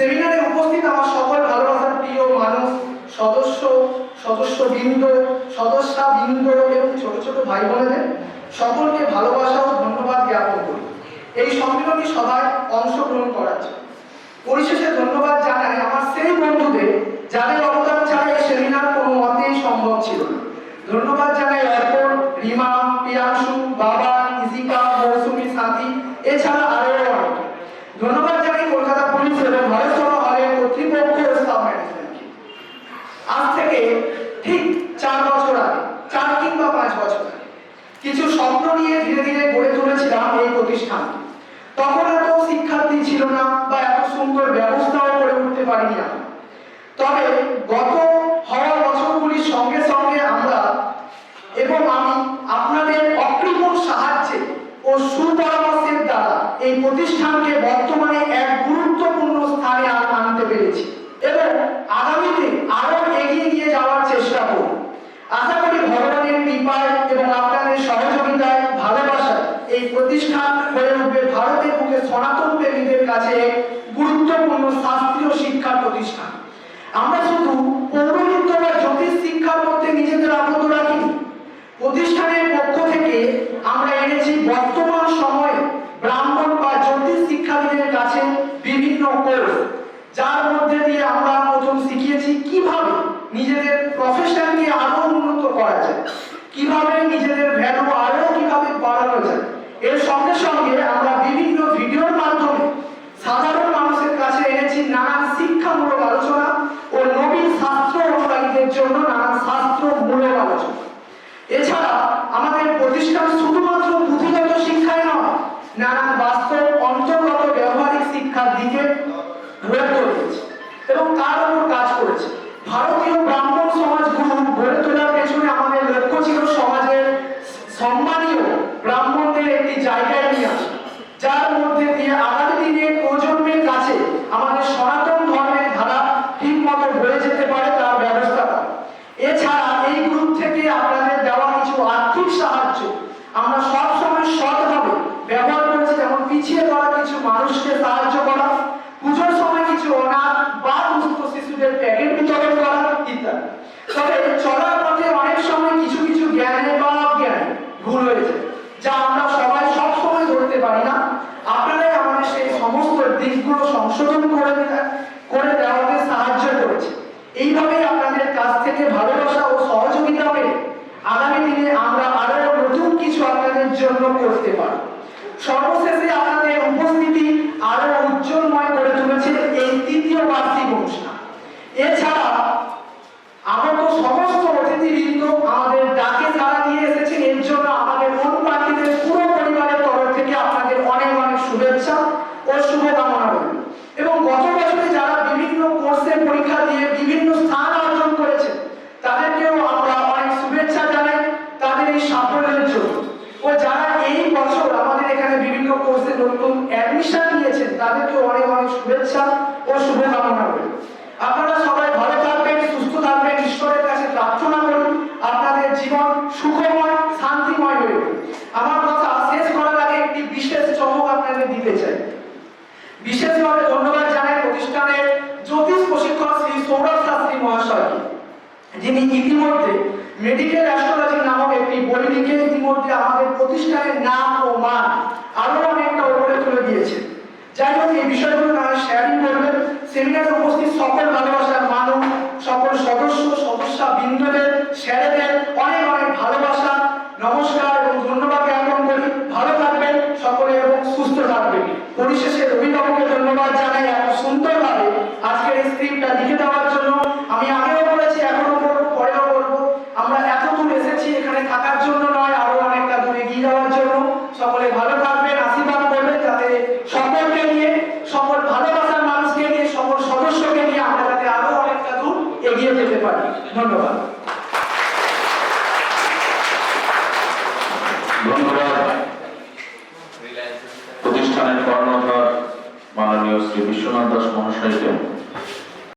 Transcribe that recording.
সেমিনারে উপস্থিত আমার সকল ভালোবাসার প্রিয় মানুষ, সদস্য, সদস্যবৃন্দ সদস্যবৃন্দ এবং ছোট ছোট ভাই বোনেদের সকলকে ভালোবাসা ও ধন্যবাদ জ্ঞাপন করি। এই সম্মিলনী সভায় অংশগ্রহণ করার জন্য। পরিশেষে ধন্যবাদ জানাই আমার সেই বন্ধুদের, যাদের অবদান ছাড়া এই সেমিনার কোনো মতেই সম্ভব ছিল ধন্যবাদ জানাই অর্পণ রিমা পিয়াংশু বাবা, ইজিকা, মৌসুমী, সাথী, এছাড়া আরও অনেকে। ধন্যবাদ ভারত সভা হলের কর্তৃপক্ষ ম্যানেজমেন্টকে আজ থেকে ঠিক চার বছর আগে, চার কিংবা পাঁচ বছর আগে, কিছু স্বপ্ন নিয়ে ধীরে ধীরে গড়ে তুলেছিলাম এই প্রতিষ্ঠান তখন এত শিক্ষার্থী ছিল না বা এত সুন্দর ব্যবস্থাও করে উঠতে পারিনি আমরা। তবে গত হওয়া বছরগুলির সঙ্গে সঙ্গে আমরা এবং আমি আপনাদের অকৃপণ সাহায্যে ও সুপরামর্শের দ্বারা এই প্রতিষ্ঠানকে বর্তমানে এক আনতে পেরেছি। এবং আগামীতে আরও এগিয়ে নিয়ে যাওয়ার চেষ্টা করব। আশা করি ভগবানের কৃপায় এবং আপনাদের সহযোগিতায়, ভালোবাসায় এই প্রতিষ্ঠান হয়ে উঠবে ভারতের বুকে সনাতন প্রেমীদের কাছে গুরুত্বপূর্ণ শাস্ত্রীয় শিক্ষা প্রতিষ্ঠান। আমরা শুধু পৌরোহিত্য বা জ্যোতিষ শিক্ষার মধ্যে নিজেদের আবদ্ধ রাখিনি। প্রতিষ্ঠানের পক্ষ থেকে আমরা এনেছি বর্তমান সময়ে ব্রাহ্মণ বা জ্যোতিষ শিক্ষাবিদের কাছে বিভিন্ন কোর্স। যার মধ্যে দিয়ে আমরা প্রথম শিখিয়েছি কীভাবে নিজেদের প্রফেশনকে আরও উন্নত করা যায়, কীভাবে নিজেদের ভ্যালু আরও কীভাবে বাড়ানো যায়। এর সঙ্গে সঙ্গে আমরা বিভিন্ন ভিডিওর মাধ্যমে সাধারণ মানুষের কাছে এনেছি নানান শিক্ষামূলক আলোচনা ও নবীন শাস্ত্র অনুরাগীদের জন্য নানান শাস্ত্রমূলক আলোচনা। এছাড়া আমাদের প্রতিষ্ঠান শুধুমাত্র পুঁথিগত শিক্ষায় নয়, নানান বাস্তব অন্তর্গত ব্যবহারিক শিক্ষার দিকে গড়ে তুলেছে এবং তার উপর কাজ করেছে। ভারতীয় ব্রাহ্মণ সমাজ গড়ে তোলার পেছনে আমাদের লক্ষ্য ছিল সমাজের সম্মানীয় ব্রাহ্মণদের একটি জায়গায় নিয়ে আসা। যার মধ্যে দিয়ে আগামী দিনে প্রজন্মের কাছে আমাদের সনাতন ধর্মের ধারা ঠিক মতো বয়ে যেতে পারে তার ব্যবস্থা এছাড়া এই গ্রুপ থেকে আপনাদের দেওয়া কিছু আর্থিক সাহায্য আমরা সব সময় সৎভাবে ব্যবহার করেছি যেমন পিছিয়ে পড়া কিছু মানুষকে সাহায্য করা পুজোর সময় কিছু অনাথ বা দুস্থ শিশুদের প্যাকেট বিতরণ করা ইত্যাদি তবে চলার পথে অনেক সময় কিছু কিছু জ্ঞানে বা অজ্ঞানে ভুল হয়েছে যা আমরা সবাই সব সময় ধরতে পারি না আপনারাই আমাদের সেই সমস্ত দিকগুলো সংশোধন করে করে দেওয়াতে সাহায্য করেছে। এইভাবেই আপনাদের কাছ থেকে ভালোবাসা ও সহযোগিতা পেয়ে আগামী দিনে আমরা আরও নতুন কিছু আপনাদের জন্য করতে পারব সর্বশেষে আপনাদের উপস্থিতি আরও উজ্জ্বলময় করে তুলেছে এই তৃতীয় বার্ষিক অনুষ্ঠান এছাড়া আগত সমস্ত অতিথিবৃন্দ আমাদের ডাকে সাড়া দিয়ে এসেছেন এর জন্য আমাদের অনুপ্রার্থীদের পুরো পরিবারের তরফ থেকে আপনাদের অনেক অনেক শুভেচ্ছা ও শুভকামনা রইল এবং গত বছরে যারা বিভিন্ন কোর্সের পরীক্ষা দিয়ে বিভিন্ন স্থান অর্জন করেছে তাদেরকেও আমরা অনেক শুভেচ্ছা জানাই তাদের এই সাফল্যের জন্য ও যারা এই বছর আমাদের এখানে বিভিন্ন কোর্সে নতুন অ্যাডমিশন তাদেরকেও অনেক অনেক শুভেচ্ছা ও শুভকামনা রইল। আপনারা সবাই ভালো থাকবেন, সুস্থ থাকবেন, ঈশ্বরের কাছে প্রার্থনা করুন, আপনাদের জীবন সুখময়, শান্তিময় হয়ে আমার কথা শেষ করার আগে একটি বিশেষ চমক আপনাদের দিতে চাই। বিশেষভাবে ধন্যবাদ জানাই প্রতিষ্ঠানের জ্যোতিষ প্রশিক্ষক শ্রী সৌরভ শাস্ত্রী মহাশয়কে, যিনি ইতিমধ্যে মেডিকেল অ্যাস্ট্রোলজি নামক একটি বই লিখে ইতিমধ্যে আমাদের প্রতিষ্ঠানের নাম ও মান সেমিনারে উপস্থিত সকল ভালোবাসার মানুষ, সকল সদস্য, সদস্যা বৃন্দদের স্যারেদের অনেক অনেক ভালোবাসা। নমস্কার এবং ধন্যবাদ জ্ঞাপন করি। ভালো থাকবেন সকলে এবং সুস্থ থাকবেন। পরিশেষে রবিবাবুকে ধন্যবাদ জানাই এত সুন্দরভাবে আজকের এই স্ক্রিপ্টটা লিখে দেওয়ার জন্য আমি আগেও বলেছি এখনও বলব পরেও বলব আমরা এত দূর এসেছি এখানে থাকার জন্য নয় আরও অনেকটা দূর এগিয়ে যাওয়ার জন্য সকলে ভালো থাকবেন আশীর্বাদ করবেন যাতে সকলকে নিয়ে সকল ভালোবাসার মানুষকে নিয়ে সকল সদস্যকে নিয়ে আমরা যাতে আরও অনেকটা দূর এগিয়ে যেতে পারি ধন্যবাদ। ধন্যবাদ। প্রতিষ্ঠানের কর্ণধার মাননীয় শ্রী বিশ্বনাথ দাস মহাশয়কে